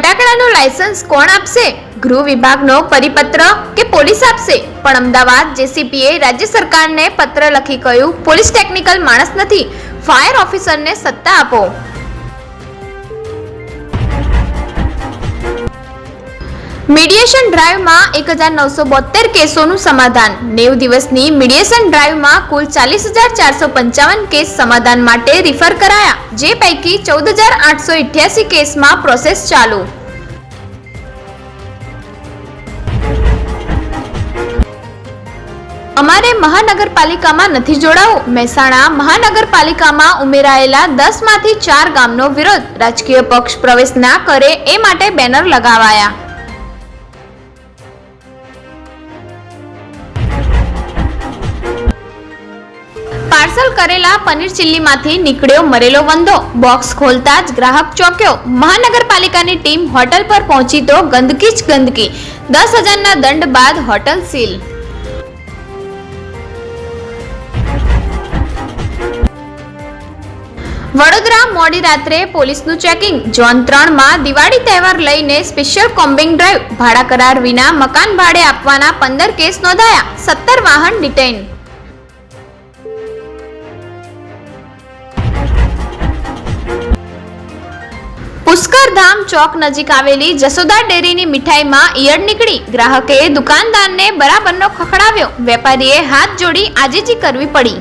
Licence કોણ આપશે? ગૃહ વિભાગનો પરિપત્ર કે પોલીસ આપશે? પણ અમદાવાદ જેસીપીએ રાજ્ય સરકારને પત્ર લખી કહ્યું, પોલીસ ટેકનિકલ માણસ નથી. ફાયર ઓફિસરને સત્તા આપો. મીડિયેશન ડ્રાઈવમાં એક હજાર નવસો બોતેર કેસોનું સમાધાન. નેવ દિવસની મીડિયેશન ડ્રાઈવમાં કુલ ચાલીસ હજાર ચારસો પંચાવન કેસ સમાધાન માટે રિફર કરાયા, જે પૈકી ચૌદ હજાર આઠસો ઇઠ્યાસી કેસમાં પ્રોસેસ ચાલુ. અમારે મહાનગરપાલિકામાં નથી જોડાવું. મહેસાણા મહાનગરપાલિકામાં ઉમેરાયેલા દસમાંથી ચાર ગામનો વિરોધ. રાજકીય પક્ષ પ્રવેશ ના કરે એ માટે બેનર લગાવાયા. પાર્સલ કરેલા પનીર ચિલ્લીમાંથી નીકળ્યો મરેલો વંદો. બોક્સ ખોલતા જ ગ્રાહક ચોક્યો. મહાનગરપાલિકાની ટીમ હોટલ પર પહોંચી તો ગંદકી જ ગંદકી. દસ હજારના દંડ બાદ હોટલ સીલ. વડોદરા મોડી રાત્રે પોલીસનું ચેકિંગ. ઝોન ત્રણમાં દિવાળી તહેવાર લઈને સ્પેશિયલ કોમ્બિંગ ડ્રાઈવ. ભાડા કરાર વિના મકાન ભાડે આપવાના પંદર કેસ નોંધાયા. સત્તર વાહન ડિટેઇન. પુષ્કરધામ ચોક નજીક આવેલી જસોદા ડેરીની મીઠાઈમાં ઈયળ નીકળી. ગ્રાહકે દુકાનદારને બરાબરનો ખખડાવ્યો. વેપારીએ હાથ જોડી આજીજી કરવી પડી.